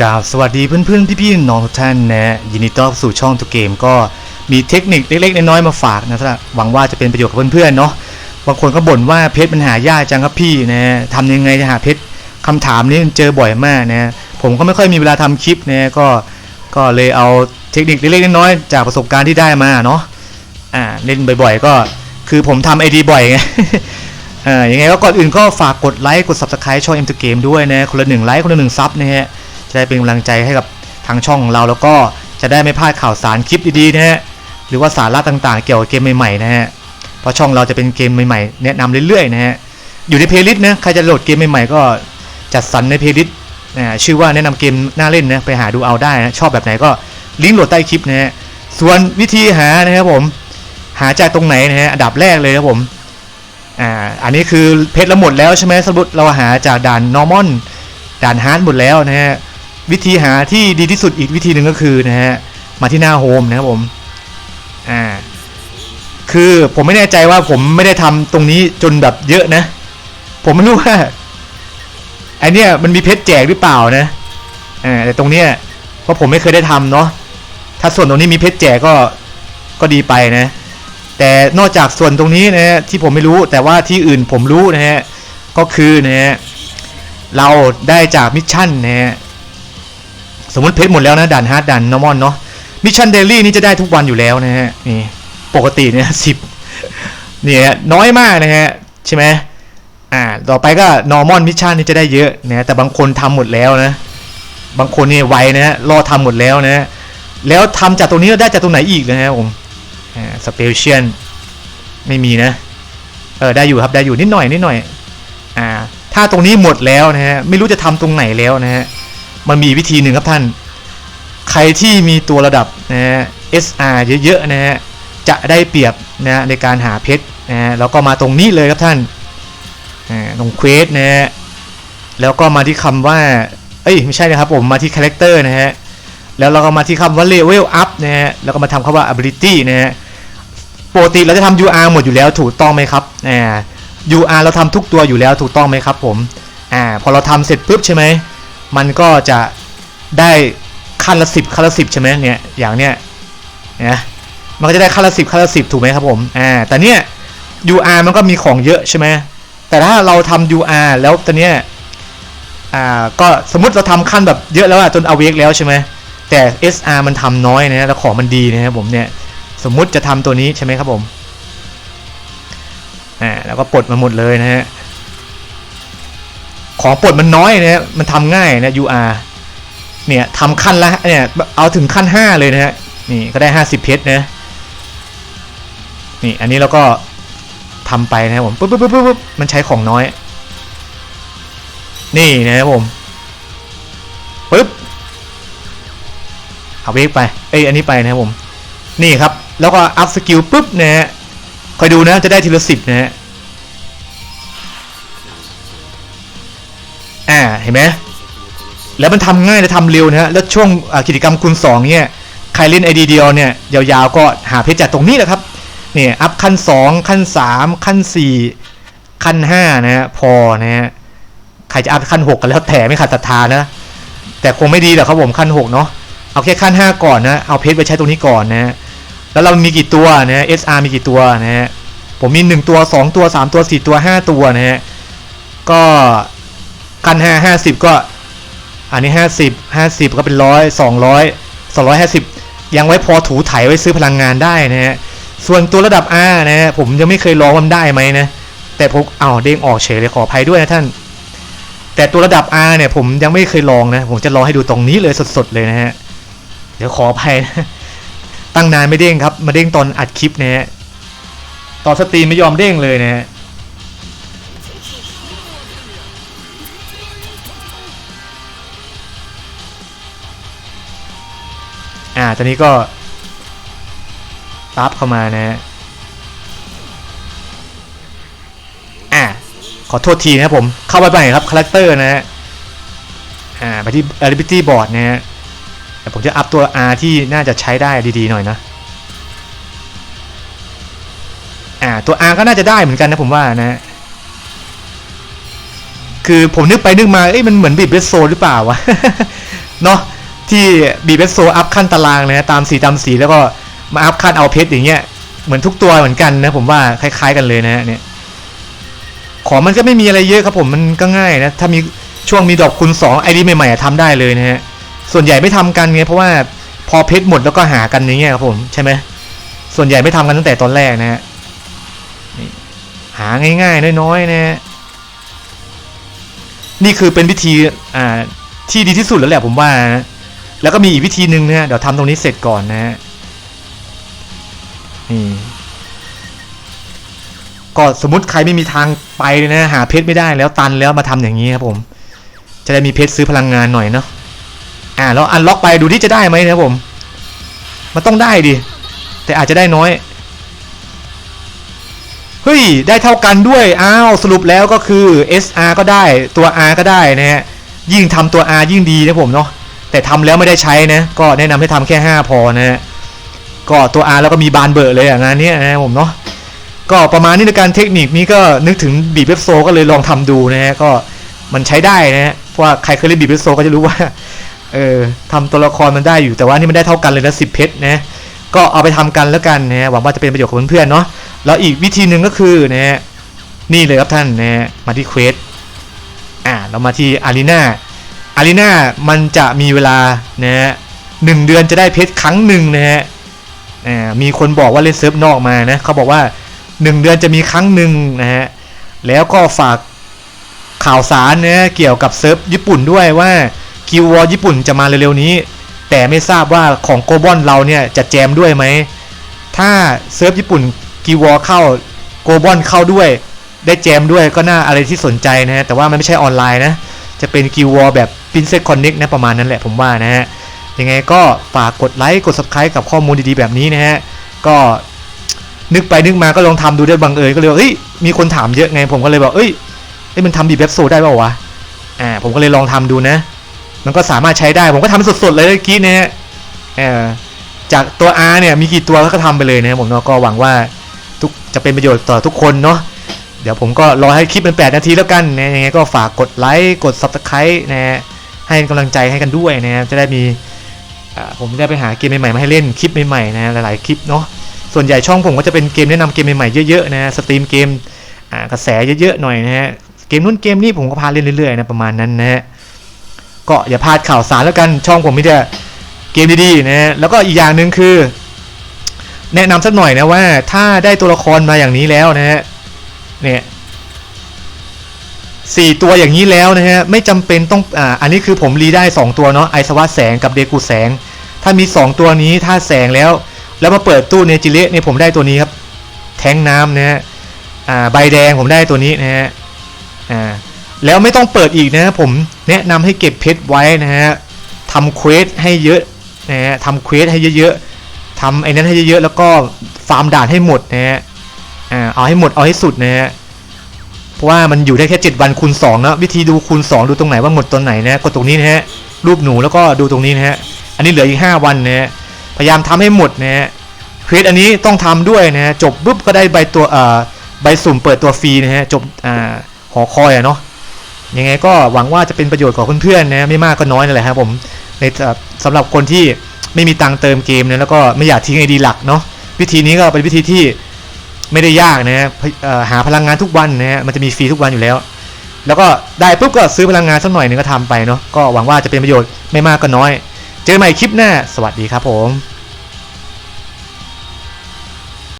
กราบสวัสดีเพื่อนๆพี่ๆน้องทุกท่านนะยินดีต้อนรับสู่ช่องทุกเกมก็มีเทคนิคเล็กๆน้อยๆมาฝากนะครับหวังว่าจะเป็นประโยชน์กับเพื่อนๆเนาะบางคนก็บ่นว่าเพชรมันหายากจังครับพี่นะทำยังไงจะหาเพชรคำถามนี้เจอบ่อยมากนะผมก็ไม่ค่อยมีเวลาทำคลิปนะก็ก็เลยเอาเทคนิคเล็กๆน้อยๆจากประสบการณ์ที่ได้มาเนาะอ่าเล่นบ่อยๆ ก็คือผมทำไอดีบ่อยไงอ่ายังไงก็ก่อนอื่นก็ฝากกดไลค์กด subscribe ช่อง M2 Game ด้วยนะคนละหนึ่งไลค์คนละหนึ่งซับนะฮะ จะได้เป็นกำลังใจให้กับทางช่องของเราแล้วก็จะได้ไม่พลาดข่าวสารคลิปดีๆนะฮะหรือว่าสาระต่างๆ เกี่ยวกับเกมใหม่ๆนะฮะเพราะช่องเราจะเป็นเกมใหม่ๆแนะนำเรื่อยๆนะฮะอยู่ในเพลย์ลิสต์นะใครจะโหลดเกมใหม่ๆก็จัดสรรในเพลย์ลิสต์นะชื่อว่าแนะนำเกมน่าเล่นนะไปหาดูเอาได้นะชอบแบบไหนก็ลิงก์โหลดใต้คลิปนะฮะส่วนวิธีหานะครับผมหาจากตรงไหนนะฮะอันดับแรกเลยครับผมอ่าอันนี้คือเพชรเราหมดแล้วใช่ไหมสมมติเราหาจากด่านนอร์มอนด่านฮาร์ดหมดแล้วนะฮะ วิธีหาที่ดีที่สุดอีกวิธีหนึ่งก็คือนะฮะมาที่หน้าโฮมนะครับผมอ่าคือผมไม่แน่ใจว่าผมไม่ได้ทำตรงนี้จนแบบเยอะนะ ผมไม่รู้ว่าไอเนี้ยมันมีเพชรแจกหรือเปล่านะอ่าแต่ตรงเนี้ยเพราะผมไม่เคยได้ทำเนาะถ้าส่วนตรงนี้มีเพชรแจกก็ก็ดีไปนะ แต่นอกจากส่วนตรงนี้นะฮะที่ผมไม่รู้แต่ว่าที่อื่นผมรู้นะฮะก็คือนะฮะเราได้จากมิชชั่นนะฮะ สมมติเพชรหมดแล้วนะด่านฮาร์ดด่านนอร์มอนเนาะมิชชั่นเดลี่นี่จะได้ทุกวันอยู่แล้วนะฮะนี่ปกติเนี่ยสิบเนี่ยน้อยมากนะฮะใช่ไหมอ่าต่อไปก็นอร์มอนมิชชั่นนี่จะได้เยอะนะแต่บางคนทำหมดแล้วนะ บางคนเนี่ยไวนะฮะรอทำหมดแล้วนะแล้วทำจากตรงนี้แล้วได้จากตรงไหนอีกนะฮะผมอ่าสเปเชียลไม่มีนะเออได้อยู่ครับได้อยู่นิดหน่อยนิดหน่อยอ่าถ้าตรงนี้หมดแล้วนะฮะไม่รู้จะทำตรงไหนแล้วนะฮะ มันมีวิธีหนึ่งครับท่าน ใครที่มีตัวระดับนะฮะ SR เยอะๆนะฮะจะได้เปรียบนะฮะในการหาเพชรนะฮะแล้วก็มาตรงนี้เลยครับท่านตรงเควสนะฮะแล้วก็มาที่คำว่า เอ้ยไม่ใช่นะครับผมมาที่คาแรคเตอร์นะฮะแล้วเราก็มาที่คำว่า level up นะฮะแล้วก็มาทำคำว่า ability นะฮะปกติเราจะทำ UR หมดอยู่แล้วถูกต้องไหมครับอ่า UR เราทำทุกตัวอยู่แล้วถูกต้องไหมครับผมอ่าพอเราทำเสร็จปุ๊บใช่ไหม มันก็จะได้ขั้นละสิบขั้นละสิบใช่ไหมเนี่ยอย่างเนี้ยนะมันก็จะได้ขั้นละสิบขั้นละสิบถูกไหมครับผมอ่าแต่เนี้ย UR มันก็มีของเยอะใช่ไหมแต่ถ้าเราทำ UR แล้วตอนเนี้ยอ่าก็สมมติเราทำขั้นแบบเยอะแล้วอะจนเอาเวกแล้วใช่ไหมแต่ SR มันทำน้อยนะแล้วของมันดีนะครับผมเนี่ยสมมุติจะทำตัวนี้ใช่ไหมครับผมอ่าแล้วก็ปลดมาหมดเลยนะฮะ ของปลดมันน้อยนะฮะมันทำง่ายนะ UR เนี่ยทำขั้นละเนี่ยเอาถึงขั้น 5 เลยนะฮะนี่ก็ได้ 50 เพชรนะนี่อันนี้เราก็ทำไปนะครับผมปุ๊บปุ๊บปุ๊บปุ๊บมันใช้ของน้อย นี่นะครับผมปุ๊บเอาเวกไปเอ้ยอันนี้ไปนะครับผม นี่ครับ แล้วก็อัพสกิลปุ๊บนะฮะคอยดูนะจะได้ทีละสิบนะฮะ อ่าเห็นไหมแล้วมันทำง่ายและทำเร็วนะฮะแล้วช่วงกิจกรรมคูณ2เนี่ยใครเล่นไอดีเดียวเนี่ยยาวๆก็หาเพชรจากตรงนี้แหละครับเนี่ยอัพขั้น 2 ขั้น 3 ขั้น 4 ขั้น5นะฮะพอนะฮะใครจะอัพขั้น 6 กันแล้วแต่ไม่ขาดศรัทธานะ แต่คงไม่ดีหรอกครับผมขั้น 6 เนาะเอาแค่ขั้น 5 ก่อนนะเอาเพชรไปใช้ตรงนี้ก่อนนะฮะแล้วเรามีกี่ตัวนะ SR มีกี่ตัวนะฮะผมมี 1 ตัว 2 ตัว 3 ตัว 4 ตัว 5 ตัวนะฮะก็ ขั้นห้าห้าสิบก็ อันนี้ห้าสิบห้าสิบก็เป็นร้อยสองร้อยสองร้อยห้าสิบยังไว้พอถูไถไว้ซื้อพลังงานได้นะฮะส่วนตัวระดับ R นะฮะผมยังไม่เคยลองมันได้ไหมนะแต่ผมเอาเด้งออกเฉยเลยขออภัยด้วยนะท่าน แต่ตัวระดับ R เนี่ยผมยังไม่เคยลองนะ ผมจะลองให้ดูตรงนี้เลยสดๆเลยนะฮะเดี๋ยวขออภัยนะตั้งนานไม่เด้งครับ มาเด้งตอนอัดคลิปนะฮะตอนสตรีมไม่ยอมเด้งเลยนะฮะ อ่าตอนนี้ก็รับเข้ามานะฮะอ่าขอโทษทีนะผม เข้าไปใหม่ครับคาแรคเตอร์นะฮะอ่าไปที่ Ability Board นะฮะแต่ผมจะอัพตัว R ที่น่าจะใช้ได้ดีๆหน่อยนะอ่าตัว R ก็น่าจะได้เหมือนกันนะผมว่านะฮะคือผมนึกไปนึกมาเอ้ยมันเหมือนบีบเบสโซหรือเปล่าวะ เนาะ ที่บีเบสโซอัพขั้นตารางเลยนะตามสีตามสีแล้วก็มาอัพขั้นเอาเพชรอย่างเงี้ยเหมือนทุกตัวเหมือนกันนะผมว่าคล้าย ๆ กันเลยนะเนี่ยของมันก็ไม่มีอะไรเยอะครับผมมันก็ง่ายนะถ้ามีช่วงมีดอกคูณ2ไอดีใหม่ๆอะทำได้เลยนะฮะส่วนใหญ่ไม่ทำกันไงเพราะว่าพอเพชรหมดแล้วก็หากันอย่างเงี้ยครับผมใช่ไหมส่วนใหญ่ไม่ทำกันตั้งแต่ตอนแรกนะฮะหาง่ายๆน้อยๆนะฮะนี่คือเป็นวิธีอ่าที่ดีที่สุดแล้วแหละผมว่านะ แล้วก็มีอีกวิธีหนึ่งนะฮะเดี๋ยวทำตรงนี้เสร็จก่อนนะฮะนี่ก็สมมติใครไม่มีทางไปเลยนะหาเพชรไม่ได้แล้วตันแล้วมาทำอย่างนี้ครับผม จะได้มีเพชรซื้อพลังงานหน่อยเนาะอ่าแล้วอันล็อกไปดูที่จะได้ไหมนะครับผม มันต้องได้ดิแต่อาจจะได้น้อยเฮ้ยได้เท่ากันด้วยอ้าวสรุปแล้วก็คือ SR ก็ได้ตัว R ก็ได้นะฮะยิ่งทำตัว R ยิ่งดีนะผมเนาะ แต่ทำแล้วไม่ได้ใช้นะ ก็แนะนำให้ทำแค่ 5 พอนะฮะก็ตัว R แล้วก็มีบานเบอร์เลยอย่างานเนี้ยนะผมเนาะก็ประมาณนี้ในการเทคนิคนี้ก็นึกถึงบีบเว็บโซก็เลยลองทำดูนะฮะก็มันใช้ได้นะฮะเพราะว่าใครเคยเล่นบีบเว็บโซก็จะรู้ว่าเออทำตัวละครมันได้อยู่แต่ว่านี่มันได้เท่ากันเลยนะสิบเพชรนะก็เอาไปทำกันแล้วกันนะฮะหวังว่าจะเป็นประโยชน์กับเพื่อนๆเนาะแล้วอีกวิธีหนึ่งก็คือนะฮะนี่เลยครับท่านนะฮะมาที่เควสอ่าเรามาที่อารีนา อารีนามันจะมีเวลานะฮะหนึ่งเดือนจะได้เพชรครั้งหนึ่งนะฮะมีคนบอกว่าเล่นเซิร์ฟนอกมานะเขาบอกว่าหนึ่งเดือนจะมีครั้งหนึ่งนะฮะแล้วก็ฝากข่าวสารนะเกี่ยวกับเซิร์ฟญี่ปุ่นด้วยว่ากิววอญี่ปุ่นจะมาเร็วๆนี้ แต่ไม่ทราบว่าของโกบอนเราเนี่ยจะแจมด้วยไหมถ้าเซิร์ฟญี่ปุ่นกีวอเข้าโกบอนเข้าด้วย ได้แจมด้วยก็น่าอะไรที่สนใจนะฮะแต่ว่ามันไม่ใช่ออนไลน์นะจะเป็นกีวอแบบ p r i n c e s s Connect นะประมาณนั้นแหละผมว่านะฮะยังไงก็ฝากกดไลค์กด Subscribe กับข้อมูลดีๆแบบนี้นะฮะก็นึกไปนึกมาก็ลองทำดูได้บังเอิญก็เลยเอ้ยมีคนถามเยอะไงผมก็เลยบอกเอ้ยเอ้ยมันทำบีบแบบโซได้เปล่าวะอ่าผมก็เลยลองทำดูนะ มันก็สามารถใช้ได้ผมก็ทำสดๆเลยเมื่อกี้นะฮะจากตัว R เนี่ยมีกี่ตัวก็ทำไปเลยนะผมเนาะก็หวังว่าทุกจะเป็นประโยชน์ต่อทุกคนเนาะเดี๋ยวผมก็รอให้คลิปเป็น8 นาทีแล้วกันนะยังไงก็ฝากกดไลค์กด Subscribe นะฮะ ให้กำลังใจให้กันด้วยนะจะได้มีผมจะได้ไปหาเกมใหม่ๆมาให้เล่นคลิปใหม่ๆนะหลายๆคลิปเนาะส่วนใหญ่ช่องผมก็จะเป็นเกมแนะนำเกมใหม่ๆเยอะๆนะสตรีมเกมกระแสเยอะๆหน่อยนะฮะเกมนู้นเกมนี้ผมก็พาเล่นเรื่อยๆนะประมาณนั้นนะฮะก็อย่าพลาดข่าวสารแล้วกันช่องผมมีแต่เกมดีๆนะฮะแล้วก็อีกอย่างหนึ่งคือ แนะนำสักหน่อยนะว่าถ้าได้ตัวละครมาอย่างนี้แล้วนะฮะเนี่ย สี่ตัวอย่างนี้แล้วนะฮะไม่จำเป็นต้องอ่าอันนี้คือผมรีได้ 2 ตัวเนาะไอสวะแสงกับเดกูแสง ถ้ามี 2 ตัวนี้ถ้าแสงแล้ว แล้วมาเปิดตู้เนจิเละเนี่ยผมได้ตัวนี้ครับ แทงน้ำนะฮะอ่าใบแดงผมได้ตัวนี้นะฮะอ่าแล้วไม่ต้องเปิดอีกนะผมแนะนำให้เก็บเพชรไว้นะฮะทำเควสให้เยอะนะฮะทำเควสให้เยอะๆทำไอ้นั้นให้เยอะๆแล้วก็ฟาร์มด่านให้หมดนะฮะอ่าเอาให้หมดเอาให้สุดนะฮะ ว่ามันอยู่ได้แค่7วันคูณ2นะวิธีดูคูณ 2 ดูตรงไหนว่าหมดตอนไหนนะกดตรงนี้นะฮะรูปหนูแล้วก็ดูตรงนี้นะฮะอันนี้เหลืออีก 5 วันนะฮะพยายามทำให้หมดนะฮะเควสอันนี้ต้องทำด้วยนะฮะจบปุ๊บก็ได้ใบตัวเอ่อใบสุ่มเปิดตัวฟรีนะฮะจบอ่าหอคอยอะเนาะยังไงก็หวังว่าจะเป็นประโยชน์กับเพื่อนๆนะไม่มากก็น้อยนั่นแหละครับผมในสำหรับคนที่ไม่มีตังเติมเกมนะแล้วก็ไม่อยากทิ้งไอดีหลักเนาะวิธีนี้ก็เป็นวิธีที่ ไม่ได้ยากนะฮะหาพลังงานทุกวันนะฮะมันจะมีฟรีทุกวันอยู่แล้ว แล้วก็ได้ปุ๊บก็ซื้อพลังงานสักหน่อยหนึ่งก็ทำไปเนาะก็หวังว่าจะเป็นประโยชน์ไม่มากก็น้อย เจอกันใหม่คลิปหน้า สวัสดีครับผม